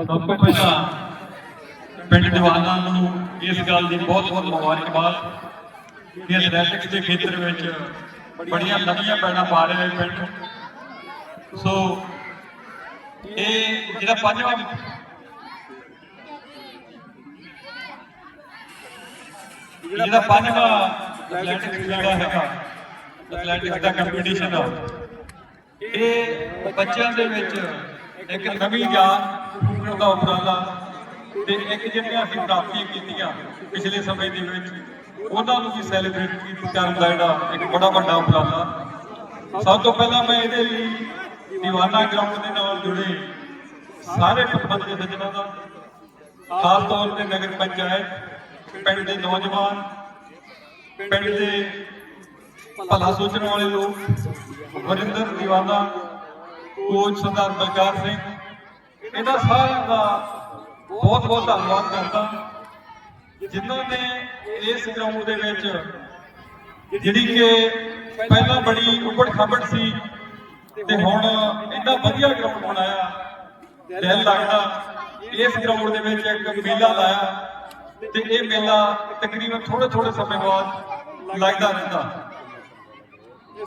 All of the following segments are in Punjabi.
ਸਭ ਤੋਂ ਪਹਿਲਾਂ ਪਿੰਡ ਦੀਵਾਨਾ ਨੂੰ ਇਸ ਗੱਲ ਦੀ ਬਹੁਤ ਬਹੁਤ ਮੁਬਾਰਕਬਾਦ ਕਿ ਐਥਲੈਟਿਕਸ ਦੇ ਖੇਤਰ ਵਿੱਚ ਬੜੀਆਂ ਨਵੀਆਂ ਪੈੜਾਂ ਪਾ ਰਿਹਾ ਹੈ ਪਿੰਡ। ਸੋ ਇਹ ਜਿਹੜਾ ਪੰਜਵਾਂ ਜਿਹੜਾ ਪੰਜਵਾਂ ਐਥਲੈਟਿਕਸ ਜਿਹੜਾ ਹੈਗਾ ਐਥਲੈਟਿਕਸ ਦਾ ਕੰਪੀਟੀਸ਼ਨ ਆ, ਇਹ ਬੱਚਿਆਂ ਦੇ ਵਿੱਚ ਇੱਕ ਨਵੀਂ ਜਾਨ ਫੂਕਣ ਦਾ ਉਪਰਾਲਾ ਤੇ ਇੱਕ ਜਿਹੜੀਆਂ ਅਸੀਂ ਪ੍ਰਾਪਤੀਆਂ ਕੀਤੀਆਂ ਪਿਛਲੇ ਸਮੇਂ ਦੇ ਵਿੱਚ, ਉਹਨਾਂ ਨੂੰ ਵੀ ਸੈਲੀਬ੍ਰੇਟ ਕਰਨ ਦਾ ਜਿਹੜਾ ਇੱਕ ਬੜਾ ਵੱਡਾ ਉਪਰਾਲਾ। ਸਭ ਤੋਂ ਪਹਿਲਾਂ ਮੈਂ ਇਹਦੇ ਲਈ ਦੀਵਾਨਾ ਗਰਾਊਂਡ ਦੇ ਨਾਲ ਜੁੜੇ ਸਾਰੇ ਪ੍ਰਬੰਧਕ ਸੱਜਣਾਂ ਦਾ, ਖਾਸ ਤੌਰ ਤੇ ਨਗਰ ਪੰਚਾਇਤ, ਪਿੰਡ ਦੇ ਨੌਜਵਾਨ, ਪਿੰਡ ਦੇ ਭਲਾ ਸੋਚਣ ਵਾਲੇ ਲੋਕ, ਵਰਿੰਦਰ ਦੀਵਾਨਾ, ਕੋਚ ਸਰਦਾਰ ਬਲਕਾਰ ਸਿੰਘ ਇਹਨਾਂ ਸਾਰਿਆਂ ਦਾ ਬਹੁਤ ਬਹੁਤ ਧੰਨਵਾਦ ਕਰਦਾ ਜਿਨ੍ਹਾਂ ਨੇ ਇਸ ਗਰਾਊਂਡ ਦੇ ਵਿੱਚ ਜਿਹੜੀ ਕਿ ਪਹਿਲਾਂ ਬੜੀ ਉਬੜ ਖਾਬੜ ਸੀ ਤੇ ਹੁਣ ਇੰਨਾ ਵਧੀਆ ਗਰਾਊਂਡ ਬਣਾਇਆ। ਦਿਲ ਲੱਗਦਾ ਇਸ ਗਰਾਊਂਡ ਦੇ ਵਿੱਚ ਇੱਕ ਮੇਲਾ ਲਾਇਆ ਤੇ ਇਹ ਮੇਲਾ ਤਕਰੀਬਨ ਥੋੜੇ ਥੋੜੇ ਸਮੇਂ ਬਾਅਦ ਲੱਗਦਾ ਰਹਿੰਦਾ।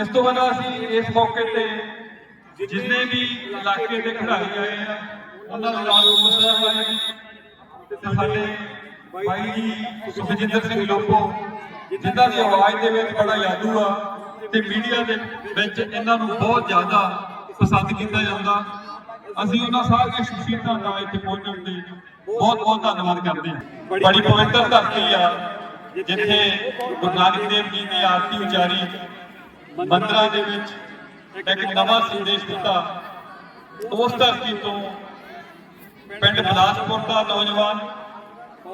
ਇਸ ਤੋਂ ਬਿਨਾਂ ਅਸੀਂ ਇਸ ਮੌਕੇ ਤੇ ਜਿੰਨੇ ਵੀ ਇਲਾਕੇ ਦੇ ਖਿਡਾਰੀ ਆਏ ਆ ਉਹਨਾਂ ਨੂੰ ਨਾਲ ਮੁਸਤਫਾ ਆਏ ਤੇ ਸਾਡੇ ਬਾਈ ਜੀ, ਸੁਖਜਿੰਦਰ ਸਿੰਘ ਲੋਪੋ ਜਿਨ੍ਹਾਂ ਦੀ ਆਵਾਜ਼ ਦੇ ਵਿੱਚ ਬੜਾ ਯਾਦੂ ਆ ਤੇ ਮੀਡੀਆ ਦੇ ਵਿੱਚ ਇਹਨਾਂ ਨੂੰ ਬਹੁਤ ਜ਼ਿਆਦਾ ਪਸੰਦ ਕੀਤਾ ਜਾਂਦਾ। ਅਸੀਂ ਉਹਨਾਂ ਸਾਰੀਆਂ ਸ਼ਖਸੀਅਤਾਂ ਦਾ ਇੱਥੇ ਪਹੁੰਚਣ ਤੇ ਬਹੁਤ ਬਹੁਤ ਧੰਨਵਾਦ ਕਰਦੇ ਹਾਂ। ਬੜੀ ਪਵਿੱਤਰ ਧਰਤੀ ਆ, ਜਿੱਥੇ ਗੁਰੂ ਨਾਨਕ ਦੇਵ ਜੀ ਨੇ ਆਰਤੀ ਉਚਾਰੀ ਮੰਦਰਾਂ ਦੇ ਵਿੱਚ ਇੱਕ ਨਵਾਂ ਸੰਦੇਸ਼ ਦਿੱਤਾ। ਉਸ ਧਰਤੀ ਤੋਂ ਪਿੰਡ ਬਲਾਸਪੁਰ ਦਾ ਨੌਜਵਾਨ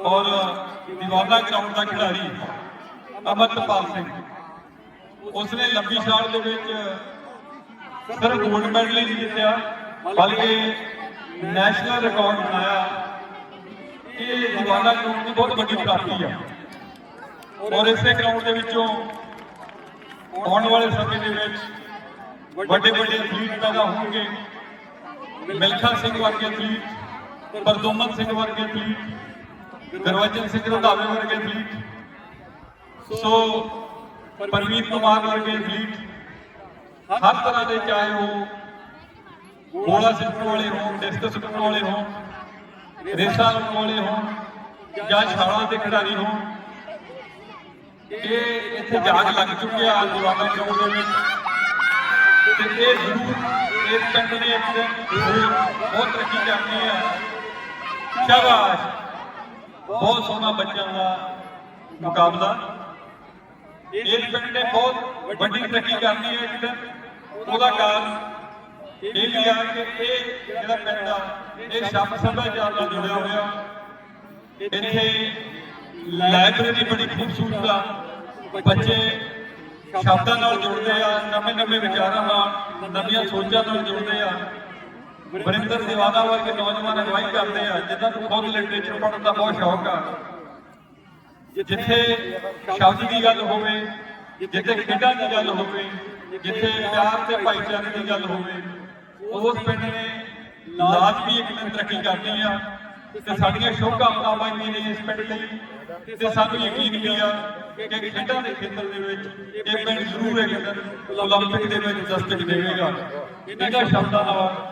ਔਰ ਦੀਵਾਨਾ ਗਰਾਊਂਡ ਦਾ ਖਿਡਾਰੀ ਅਮਰਤਪਾਲ ਸਿੰਘ। ਉਸਨੇ ਲੰਬੀ ਛਾਲ ਦੇ ਵਿੱਚ ਸਿਰਫ ਗੋਲਡ ਮੈਡਲ ਹੀ ਨਹੀਂ ਜਿੱਤਿਆ, ਬਲਕਿ ਨੈਸ਼ਨਲ ਰਿਕਾਰਡ ਬਣਾਇਆ। ਇਹ ਦੀਵਾਨਾ ਗਰਾਊਂਡ ਦੀ ਬਹੁਤ ਵੱਡੀ ਪ੍ਰਾਪਤੀ ਆ। ਔਰ ਇਸੇ ਗਰਾਊਂਡ ਦੇ ਵਿੱਚੋਂ ਆਉਣ ਵਾਲੇ ਸਮੇਂ ਦੇ ਵਿੱਚ ਵੱਡੇ ਵੱਡੇ ਐਥਲੀਟ ਪੈਦਾ ਹੋਣਗੇ। ਮਿਲਖਾ ਸਿੰਘ ਵਰਗੇ ਐਥਲੀਟ ਪਰਦੋਮਨ ਸਿੰਘ ਵਰਗੇ ਐਥਲੀਟ ਗੁਰਵਚਨ ਸਿੰਘ ਰੰਧਾਵੇ ਵਰਗੇ ਐਥਲੀਟ ਸੋ ਪਰਵੀਰ ਕੁਮਾਰ ਵਰਗੇ ਐਥਲੀਟ ਹਰ ਤਰ੍ਹਾਂ ਦੇ ਚਾਹੇ ਉਹ ਗੋਲਾ ਸਿੱਟਣ ਵਾਲੇ ਹੋਣ ਡਿਸਕਸ ਸਿੱਟਣ ਵਾਲੇ ਹੋਣ, ਰੇਸਾਂ ਲਾਉਣ ਵਾਲੇ ਹੋਣ, ਜਾਂ ਛਾਲਾਂ ਦੇ ਖਿਡਾਰੀ ਹੋਣ, ਇਹ ਇੱਥੇ ਜਾਗ ਲੱਗ ਚੁੱਕਿਆ ਦੀਵਾਨਾ ਗਰਾਊਂਡ ਦੇ ਵਿੱਚ। ਤੇ ਇਹ ਜ਼ਰੂਰ ਇਸ ਪਿੰਡ ਨੇ ਇੱਕ ਬਹੁਤ ਤਰੱਕੀ ਕਰਨੀ ਹੈ। ਸ਼ਾਬਾਸ਼। ਬਹੁਤ ਸੋਹਣਾ ਬੱਚਿਆਂ ਦਾ ਮੁਕਾਬਲਾ। ਇਸ ਪਿੰਡ ਨੇ ਬਹੁਤ ਵੱਡੀ ਤਰੱਕੀ ਕਰਨੀ ਹੈ ਇੱਕ ਉਹਦਾ ਕਾਰਨ ਇਹ ਵੀ ਆ ਕਿ ਇਹ ਜਿਹੜਾ ਪਿੰਡ ਆ, ਇਹ ਸ਼ਬਦ ਸੱਭਿਆਚਾਰ ਨਾਲ ਜੁੜਿਆ ਹੋਇਆ। ਇੱਥੇ ਲਾਇਬ੍ਰੇਰੀ ਬੜੀ ਖੂਬਸੂਰਤ ਆ। ਬੱਚੇ ਸ਼ਬਦਾਂ ਨਾਲ ਜੁੜਦੇ ਆ ਨਵੇਂ ਨਵੇਂ ਵਿਚਾਰਾਂ ਨਾਲ, ਨਵੀਆਂ ਸੋਚਾਂ ਨਾਲ ਜੁੜਦੇ ਆ। ਵਰਿੰਦਰ ਦੀਵਾਨਾ ਵਰਗੇ ਨੌਜਵਾਨ ਅਗਵਾਈ ਕਰਦੇ ਆ ਜਿਨ੍ਹਾਂ ਨੂੰ ਖੁਦ ਲਿਟਰੇਚਰ ਪੜ੍ਹਨ ਦਾ ਬਹੁਤ ਸ਼ੌਕ ਆ ਜਿੱਥੇ ਸ਼ਬਦ ਦੀ ਗੱਲ ਹੋਵੇ ਜਿੱਥੇ ਖੇਡਾਂ ਦੀ ਗੱਲ ਹੋਵੇ ਜਿੱਥੇ ਪਿਆਰ ਤੇ ਭਾਈਚਾਰੇ ਦੀ ਗੱਲ ਹੋਵੇ ਉਸ ਪਿੰਡ ਨੇ ਲਾਜ਼ਮੀ ਇੱਕ ਦਿਨ ਤਰੱਕੀ ਕਰਨੀ ਆ ਤੇ ਸਾਡੀਆਂ ਸ਼ੁਭਕਾਮਨਾਵਾਂ ਵੀ ਨੇ ਇਸ ਪਿੰਡ ਲਈ ਤੇ ਸਾਨੂੰ ਯਕੀਨ ਵੀ ਆ ਕਿ ਖੇਡਾਂ ਦੇ ਖੇਤਰ ਦੇ ਵਿੱਚ ਇਹ ਪਿੰਡ ਜ਼ਰੂਰ ਇੱਕ ਦਿਨ 올림픽 ਦੇ ਵਿੱਚ ਦਸਤਕ ਦੇਵੇਗਾ ਇਹਨਾਂ ਸ਼ਬਦਾਂ ਨਾਲ